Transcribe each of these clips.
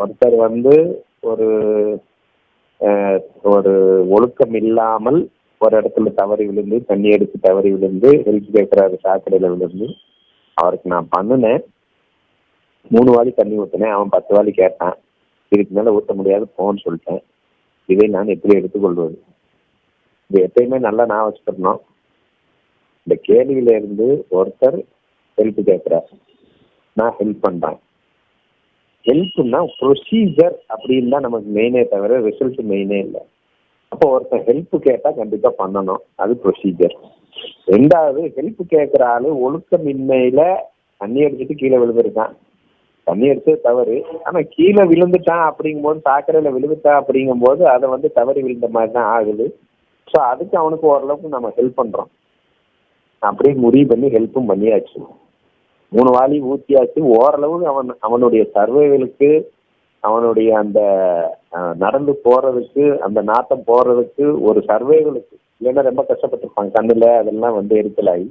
ஒருத்தர் வந்து ஒரு ஒரு ஒழுக்கம் இல்லாமல் ஒரு இடத்துல தவறி விழுந்து தண்ணி எடுத்து தவறி விழுந்து ஹெல்ப் கேட்கிறாரு சாக்கடையில விழுந்து அவருக்கு நான் பண்ணினேன். மூணு வாளி தண்ணி ஊற்றினேன் அவன் பத்து வாளி கேட்டான். இதுக்கு மேல ஊற்ற முடியாது போன்னு சொல்லிட்டேன். இதை நான் எப்படி எடுத்துக்கொள்வது? இது எப்பயுமே நல்லா நான் வச்சுக்கணும். இந்த கேள்வியில இருந்து ஒருத்தர் ஹெல்ப் கேட்கிறார் நான் ஹெல்ப் பண்றேன். ஹெல்ப்னா ப்ரொசீஜர் அப்படின்னு தான் நமக்கு மெயினே தவிர ரிசல்ட் மெயினே இல்லை. அப்போ ஒருத்தன் ஹெல்ப் கேட்டா கண்டிப்பா பண்ணணும். அது ப்ரொசீஜர் ரெண்டாவது ஹெல்ப் கேட்குற ஆளு ஒழுக்கமின்மையில தண்ணி அடிச்சுட்டு கீழே விழுந்திருக்கான். தண்ணி அடிச்சது தவறு. ஆனா கீழே விழுந்துட்டான் அப்படிங்கும்போது சாக்கடையில விழுந்துட்டான் அப்படிங்கும்போது அதை வந்து தவறி விழுந்த மாதிரி தான் ஆகுது. ஸோ அதுக்கு அவனுக்கு ஓரளவுக்கு நம்ம ஹெல்ப் பண்றோம். அப்படியே முடிவு பண்ணி ஹெல்ப்பும் பண்ணியாச்சு. மூணு வாலி ஊத்தியாச்சு. ஓரளவு அவன் அவனுடைய சர்வைவலுக்கு அவனுடைய அந்த நடந்து போறதுக்கு அந்த நாட்டம் போறதுக்கு ஒரு சர்வைவலுக்கு இல்லைன்னா ரொம்ப கஷ்டப்பட்டிருப்பான். கண்ணுல அதெல்லாம் வந்து எரிச்சலாகி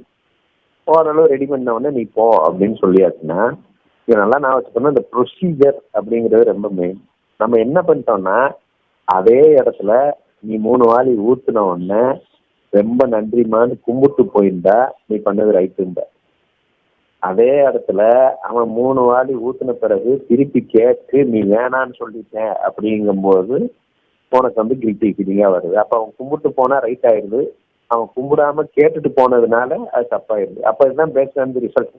ஓரளவு ரெடி பண்ண உடனே நீ போ அப்படின்னு சொல்லியாச்சுன்னா இது நல்லா நான் வச்சுக்கணும். இந்த ப்ரொசீஜர் அப்படிங்கிறது ரொம்ப மெயின் நம்ம என்ன பண்ணிட்டோம்னா அதே இடத்துல நீ மூணு வாலி ஊத்துன உடனே ரொம்ப நன்றிமான்னு கும்பிட்டு போயிருந்தா நீ பண்ணது ரைட்டும்ப அதே இடத்துல அவன் மூணு வாடி ஊத்துன பிறகு திருப்பி கேட்டு நீ வேணான்னு சொல்லிட்டேன் அப்படிங்கும்போது உனக்கு வந்து கில்ட்டி ஃபீலிங்கா வருது. அப்ப அவன் கும்பிட்டு போனா ரைட் ஆயிடுது. அவன் கும்பிடாம கேட்டுட்டு போனதுனால அது தப்பாயிருது அப்ப இதுதான் பேஸ்ட் வந்து ரிசல்ட்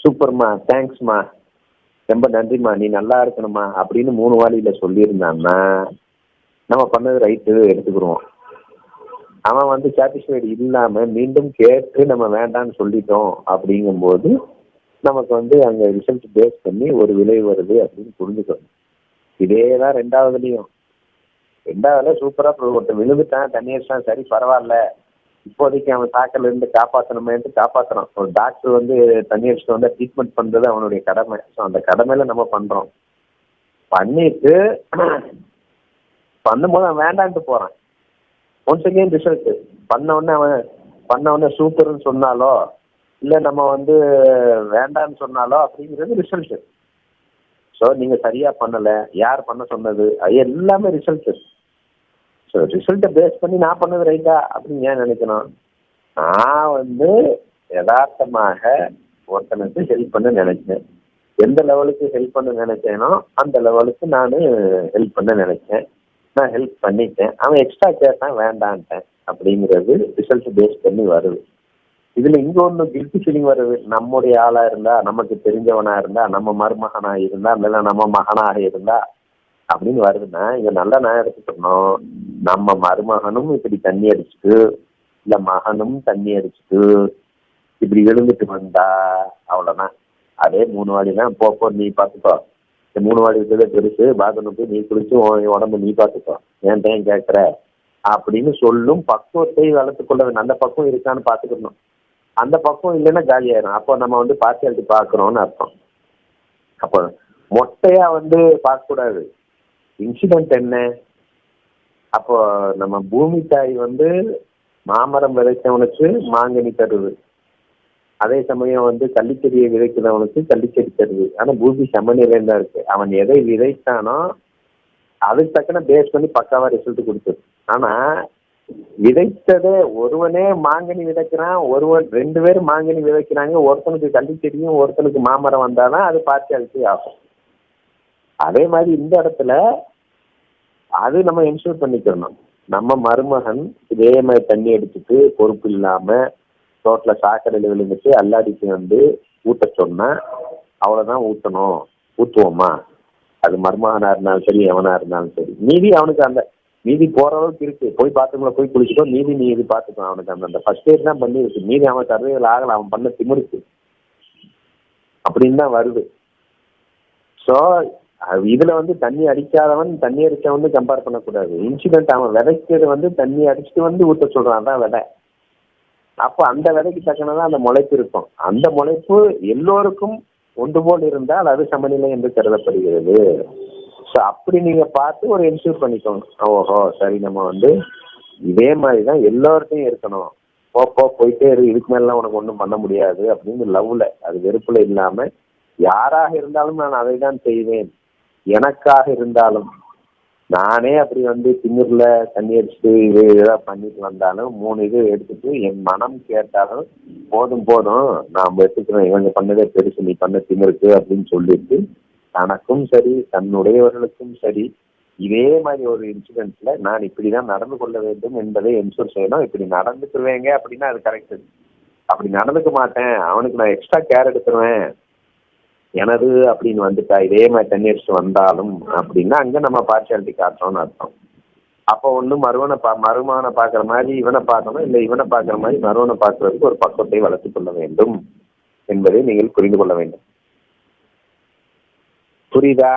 சூப்பர்மா தேங்க்ஸ்மா ரொம்ப நன்றிம்மா. நீ நல்லா இருக்கணுமா அப்படின்னு மூணு வாலியில சொல்லியிருந்தான்னா நம்ம பண்ணது ரைட்டு எடுத்துக்கிடுவோம் அவன் வந்து சாட்டிஸ்ஃபைடு இல்லாம மீண்டும் கேட்டு நம்ம வேண்டாம்னு சொல்லிட்டோம் அப்படிங்கும்போது நமக்கு வந்து அங்க ரிசல்ட் பேஸ் பண்ணி ஒரு விலை வருது அப்படின்னு புரிஞ்சுக்கணும். இதே தான் ரெண்டாவதுலயும். ரெண்டாவதுல சூப்பரா ஒருத்தன் விழுந்துட்டான் தண்ணி அடிச்சான் சரி பரவாயில்ல. இப்போதைக்கு அவன் தாக்கல இருந்து காப்பாற்றணுமேன்ட்டு காப்பாத்துறான். ஒரு டாக்டர் வந்து தண்ணி அடிச்சுட்டு வந்து ட்ரீட்மெண்ட் பண்றது அவனுடைய கடமை. ஸோ அந்த கடமையில நம்ம பண்றோம். பண்ணிட்டு பண்ணும்போது அவன் வேண்டான்ட்டு போறான். ஒன்ஸ் அகேன் ரிசல்ட் பண்ண உடனே அவன் பண்ண உடனே சூப்பர்னு சொன்னாலோ இல்லை நம்ம வந்து வேண்டாம்னு சொன்னாலோ அப்படிங்கிறது ரிசல்ட் ஸோ நீங்க சரியா பண்ணல யார் பண்ண சொன்னது அது எல்லாமே ரிசல்ட் ஸோ ரிசல்ட்டை பேஸ் பண்ணி நான் பண்ணது ரைட்டா அப்படின்னு ஏன் நினைக்கணும்? நான் வந்து யதார்த்தமாக ஒருத்தனுக்கு ஹெல்ப் பண்ண நினைச்சேன். எந்த லெவலுக்கு ஹெல்ப் பண்ண நினைச்சேனோ அந்த லெவலுக்கு நான் ஹெல்ப் பண்ண நினைச்சேன். நான் ஹெல்ப் பண்ணிட்டேன். அவன் எக்ஸ்ட்ரா கேட்டான் வேண்டான்ட்டேன் அப்படிங்கிறது ரிசல்ட் பேஸ் பண்ணி வருது. இதுல இங்க ஒண்ணு கில்ட்டி ஃபீலிங் வருது. நம்முடைய ஆளா இருந்தா நமக்கு தெரிஞ்சவனா இருந்தா நம்ம மருமகனா இருந்தா இல்லைன்னா நம்ம மகனாக இருந்தா அப்படின்னு வருதுன்னா இங்க நல்லா நான் எடுத்துக்கணும். நம்ம மருமகனும் இப்படி தண்ணி அடிச்சுட்டு இல்ல மகனும் தண்ணி அடிச்சுட்டு இப்படி எழுந்துட்டு வந்தா அவ்வளவுதான். அதே மூணு வாடி தான் போ நீ பாத்துக்கோ இந்த மூணு வாடி இருக்கிறதே பெருசு பாத்ரூம் போய் நீ குளிச்சு உன் உடம்பு நீ பார்த்துக்கோ. ஏன் டைம் கேட்குற அப்படின்னு சொல்லும் பக்குவத்தை வளர்த்து கொள்ள வேண்டும் அந்த பக்குவம் இருக்கான்னு பார்த்துக்கணும். அந்த பக்குவம் இல்லைன்னா காலியாயிரும் அப்போ நம்ம வந்து பார்சியாலிட்டி பார்க்குறோம்னு அர்த்தம். அப்போ மொட்டையா வந்து பார்க்கக்கூடாது. இன்சிடென்ட் என்ன? அப்போ நம்ம பூமி தாய் வந்து மாமரம் விதைச்சவனுக்கு மாங்கனி தருது. அதே சமயம் வந்து கள்ளிச்செடியை விதைக்கிறவனுக்கு கள்ளிச்செடி தருது. ஆனா பூமி சமநிலையில தான் இருக்கு. அவன் எதை விதைத்தானோ அதுக்கு தக்கன பேஸ் பண்ணி பக்காவா ரிசல்ட் கொடுத்துரு ஆனா விதைத்ததே ஒருவனே மாங்கனி விதைக்கிறான் ஒருவன் ரெண்டு பேரும் மாங்கனி விதைக்கிறாங்க. ஒருத்தனுக்கு கள்ளிச்செடியும் ஒருத்தனுக்கு மாமரம் வந்தாதான் அது பார்த்தியாலிட்டி ஆகும். அதே மாதிரி இந்த இடத்துல அது நம்ம இன்சூர் பண்ணிக்கணும் நம்ம மருமகன் இதே மாதிரி தண்ணி அடிச்சுட்டு பொறுப்பு இல்லாம ரோட்ல சாக்கடையில் விழுந்துட்டு அல்லாடிக்கு வந்து ஊட்ட சொன்னா அவ்வளவுதான் ஊட்டணும். ஊற்றுவோமா அது மர்மகனா இருந்தாலும் சரி எவனா இருந்தாலும் சரி. மீதி அவனுக்கு அந்த மீதி போற அளவுக்கு இருக்கு. போய் பாத்ரூம்ல போய் குளிச்சுட்டோ மீதி நீ இது பாத்துக்கோ. அவனுக்கு அந்த அந்த ஃபர்ஸ்ட் எய்ட் தான் பண்ணி இருக்கு மீதி அவன் சர்வைகள் ஆகல. அவன் பண்ண திமிருக்கு. அப்படின்னு தான் வருது. ஸோ இதுல வந்து தண்ணி அடிக்காதவன் தண்ணி அடிச்சவன் கம்பேர் பண்ணக்கூடாது. இன்சிடென்ட் அவன் விதைக்கிறது வந்து தண்ணி அடிச்சுட்டு வந்து ஊத்த சொல்றான். தான் விதை. அப்போ அந்த விலைக்கு தக்கனதான் அந்த முளைப்பு இருக்கும். அந்த முளைப்பு எல்லோருக்கும் ஒன்று போல் இருந்தால் அது சமநிலை என்று கருதப்படுகிறது. ஸோ அப்படி நீங்க பார்த்து ஒரு என்ஷூர் பண்ணிக்கோங்க. ஓஹோ சரி நம்ம வந்து இதே மாதிரி தான் எல்லார்ட்டையும் இருக்கணும் போப்போ போயிட்டே இரு இதுக்கு மேலாம் உனக்கு ஒன்றும் பண்ண முடியாது அப்படின்னு லவ்ல அது வெறுப்புல இல்லாம யாராக இருந்தாலும் நான் அதை தான் செய்வேன். எனக்காக இருந்தாலும். நானே அப்படி வந்து திமிரில் தண்ணி அடிச்சுட்டு இது இதெல்லாம் பண்ணிட்டு வந்தாலும் மூணு இது எடுத்துட்டு என் மனம் கேட்டாலும் போதும் போதும். நாம் எடுத்துக்கிறேன் இவங்க பண்ணதே பெருசு. நீ பண்ண திமிருக்கு அப்படின்னு சொல்லிட்டு தனக்கும் சரி தன்னுடையவர்களுக்கும் சரி இதே மாதிரி ஒரு இன்சிடென்ட்ல நான் இப்படி தான் நடந்து கொள்ள வேண்டும் என்பதை என்ஷூர் செய்யணும். இப்படி நடந்துக்குவேங்க அப்படின்னா அது கரெக்டு அப்படி நடந்துக்க மாட்டேன். அவனுக்கு நான் எக்ஸ்ட்ரா கேர் எடுத்துருவேன். எனது அப்படின்னு வந்துட்டா இதே மாதிரி டென் வந்தாலும் அப்படின்னா அங்கே நம்ம பார்ஷியாலிட்டி காட்டுறோம்னு அர்த்தம். அப்போ ஒன்று மருவனை பா மருமகனை பார்க்குற மாதிரி இவனை பார்க்கணும் இல்லை இவனை பார்க்குற மாதிரி மருவனை பார்க்கறதுக்கு ஒரு பக்குவத்தை வளர்த்துக் கொள்ள வேண்டும் என்பதை நீங்கள் புரிந்து கொள்ள வேண்டும். புரியுதா?